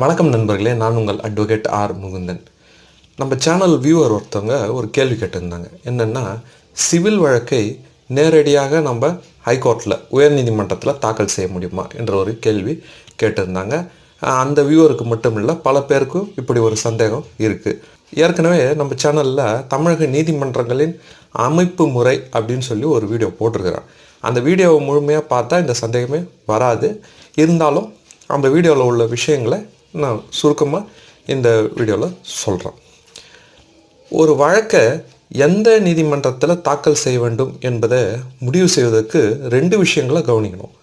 வணக்கம் நண்பர்களே நான் உங்கள் அட்வொகேட் ஆர் முகுந்தன். நம்ம சேனல் வியூவர் ஒருத்தவங்க ஒரு கேள்வி கேட்டிருந்தாங்க. என்னென்னா சிவில் வழக்கை நேரடியாக நம்ம ஹைகோர்ட்டில் உயர்நீதிமன்றத்தில் தாக்கல் செய்ய முடியுமா என்ற ஒரு கேள்வி கேட்டிருந்தாங்க. அந்த வியூவருக்கு மட்டும் இல்லை பல பேருக்கும் இப்படி ஒரு சந்தேகம் இருக்குது ஏற்கனவே நம்ம சேனலில் தமிழக நீதிமன்றங்களின் அமைப்பு முறை அப்படின்னு சொல்லி ஒரு வீடியோ போட்டிருக்கிறேன். அந்த வீடியோவை முழுமையாக பார்த்தா இந்த சந்தேகமே வராது. இருந்தாலும் அந்த வீடியோவில் உள்ள விஷயங்களை நான் சுருக்கமாக இந்த வீடியோவில் சொல்கிறேன் ஒரு வழக்கை எந்த நீதிமன்றத்தில் தாக்கல் செய்ய வேண்டும் என்பதை முடிவு செய்வதற்கு ரெண்டு விஷயங்களை கவனிக்கணும்.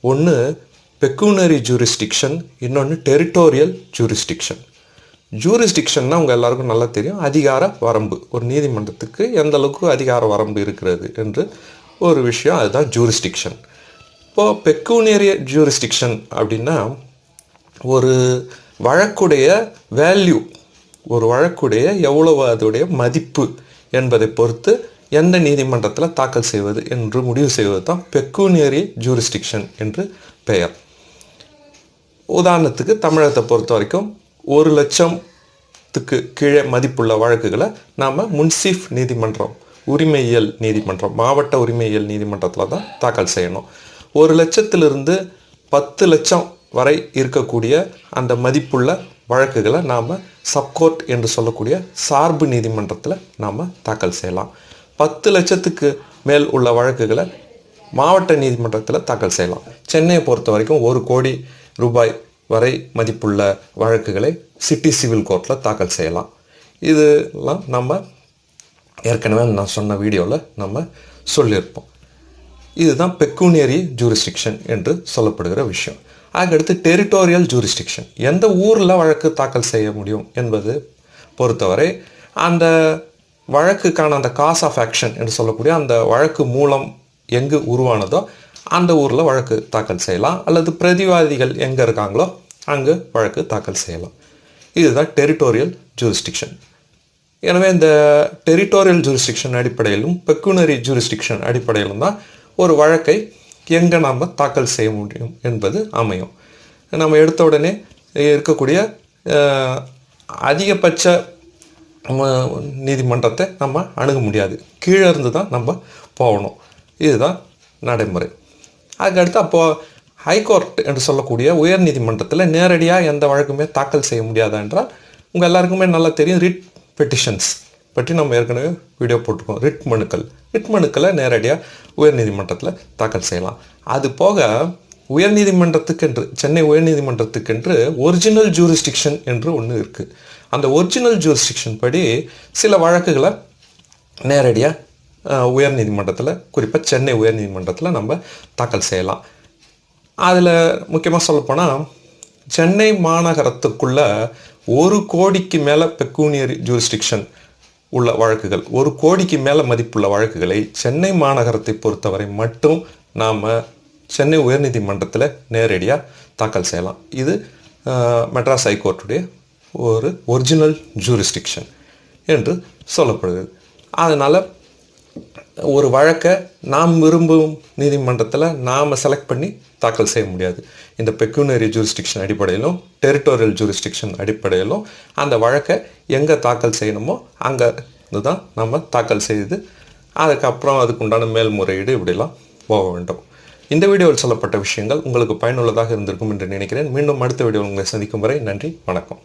ஒன்று பெக்குனரி ஜூரிஸ்டிக்ஷன் இன்னொன்று டெரிட்டோரியல் ஜூரிஸ்டிக்ஷன் ஜூரிஸ்டிக்ஷன்னா உங்கள் எல்லாருக்கும் நல்லா தெரியும் அதிகார வரம்பு. ஒரு நீதிமன்றத்துக்கு எந்த அளவுக்கு அதிகார வரம்பு இருக்கிறது என்று ஒரு விஷயம் அதுதான் ஜூரிஸ்டிக்ஷன் இப்போது பெக்குனேரிய ஜூரிஸ்டிக்ஷன் அப்படின்னா ஒரு வழக்குடைய வேல்யூ ஒரு வழக்குடைய எவ்வளவு அதோடைய மதிப்பு என்பதை பொறுத்து எந்த நீதிமன்றத்தில் தாக்கல் செய்வது என்று முடிவு செய்வது தான் பெக்குனேரிய ஜூரிஸ்டிக்ஷன் என்று பெயர். உதாரணத்துக்கு தமிழகத்தை பொறுத்த வரைக்கும் ஒரு லட்சத்துக்கு கீழே மதிப்புள்ள வழக்குகளை நாம் முன்சிஃப் நீதிமன்றம் உரிமையியல் நீதிமன்றம் மாவட்ட உரிமையியல் நீதிமன்றத்தில் தான் தாக்கல் செய்யணும். ஒரு லட்சத்திலிருந்து பத்து லட்சம் வரை இருக்கக்கூடிய அந்த மதிப்புள்ள வழக்குகளை நாம் சப்கோர்ட் என்று சொல்லக்கூடிய சார்பு நீதிமன்றத்தில் நாம் தாக்கல் செய்யலாம். பத்து லட்சத்துக்கு மேல் உள்ள வழக்குகளை மாவட்ட நீதிமன்றத்தில் தாக்கல் செய்யலாம். சென்னையை பொறுத்த வரைக்கும் ஒரு கோடி ரூபாய் வரை மதிப்புள்ள வழக்குகளை சிட்டி சிவில் கோர்ட்டில் தாக்கல் செய்யலாம். இதெல்லாம் நம்ம ஏற்கனவே நான் சொன்ன வீடியோவில் நம்ம சொல்லியிருப்போம். இதுதான் பெக்குனியரி ஜூரிஸ்டிக்ஷன் என்று சொல்லப்படுகிற விஷயம். அதுக்கடுத்து டெரிட்டோரியல் ஜூரிஸ்டிக்ஷன் எந்த ஊரில் வழக்கு தாக்கல் செய்ய முடியும் என்பது பொறுத்தவரை அந்த வழக்குக்கான அந்த காஸ் ஆஃப் ஆக்ஷன் என்று சொல்லக்கூடிய அந்த வழக்கு மூலம் எங்கு உருவானதோ அந்த ஊரில் வழக்கு தாக்கல் செய்யலாம். அல்லது பிரதிவாதிகள் எங்கே இருக்காங்களோ அங்கு வழக்கு தாக்கல் செய்யலாம். இதுதான் டெரிட்டோரியல் ஜூரிஸ்டிக்ஷன் எனவே இந்த டெரிட்டோரியல் ஜூரிஸ்டிக்ஷன் அடிப்படையிலும் பெக்குனரி ஜூரிஸ்டிக்ஷன் அடிப்படையிலும் தான் ஒரு வழக்கை எங்கே நாம் தாக்கல் செய்ய முடியும் என்பது அமையும். நம்ம எடுத்த உடனே இருக்கக்கூடிய அதிகபட்ச நீதிமன்றத்தை நம்ம அணுக முடியாது. கீழே இருந்து தான் நம்ம போகணும். இதுதான் நடைமுறை. அதுக்கடுத்து அப்போது ஹைகோர்ட் என்று சொல்லக்கூடிய உயர் நீதிமன்றத்தில் நேரடியாக எந்த வழக்குமே தாக்கல் செய்ய முடியாதா என்றால் உங்கள் எல்லாருக்குமே நல்லா தெரியும் ரிட் பெட்டிஷன்ஸ் பற்றி நம்ம ஏற்கனவே வீடியோ போட்டிருக்கோம். ரிட் மனுக்கள். ரிட் மனுக்களை நேரடியாக உயர்நீதிமன்றத்தில் தாக்கல் செய்யலாம். அது போக உயர்நீதிமன்றத்துக்கென்று சென்னை உயர்நீதிமன்றத்துக்கென்று ஒரிஜினல் ஜூரிஸ்டிக்ஷன் என்று ஒன்று இருக்குது அந்த ஒரிஜினல் ஜூரிஸ்டிக்ஷன் படி சில வழக்குகளை நேரடியாக உயர்நீதிமன்றத்தில் குறிப்பாக சென்னை உயர்நீதிமன்றத்தில் நம்ம தாக்கல் செய்யலாம். அதில் முக்கியமாக சொல்லப்போனால் சென்னை மாநகரத்துக்குள்ளே ஒரு கோடிக்கு மேலே பெக்கூனியர் ஜூரிஸ்டிக்ஷன் உள்ள வழக்குகள். ஒரு கோடிக்கு மேலே மதிப்புள்ள வழக்குகளை சென்னை மாநகரத்தை பொறுத்தவரை மட்டும் நாம் சென்னை உயர்நீதிமன்றத்தில் நேரடியாக தாக்கல் செய்யலாம். இது மெட்ராஸ் ஹைகோர்ட்டுடைய ஒரு ஒரிஜினல் ஜூரிஸ்டிக்ஷன் என்று சொல்லப்படுது அதனால் ஒரு வழக்கை நாம் விரும்பும் நீதிமன்றத்தில் நாம் செலக்ட் பண்ணி தாக்கல் செய்ய முடியாது. இந்த பெக்குனரி ஜூரிஸ்டிக்ஷன் அடிப்படையிலும் டெரிட்டோரியல் ஜூரிஸ்டிக்ஷன் அடிப்படையிலும் அந்த வழக்கை எங்கே தாக்கல் செய்யணுமோ அங்கே தான் நம்ம தாக்கல் செய்து அதுக்கப்புறம் அதுக்கு உண்டான மேல்முறையீடு இப்படிலாம் போக வேண்டும். இந்த வீடியோவில் சொல்லப்பட்ட விஷயங்கள் உங்களுக்கு பயனுள்ளதாக இருந்திருக்கும் என்று நினைக்கிறேன். மீண்டும் அடுத்த வீடியோவில் உங்களை சந்திக்கும் வரை நன்றி வணக்கம்.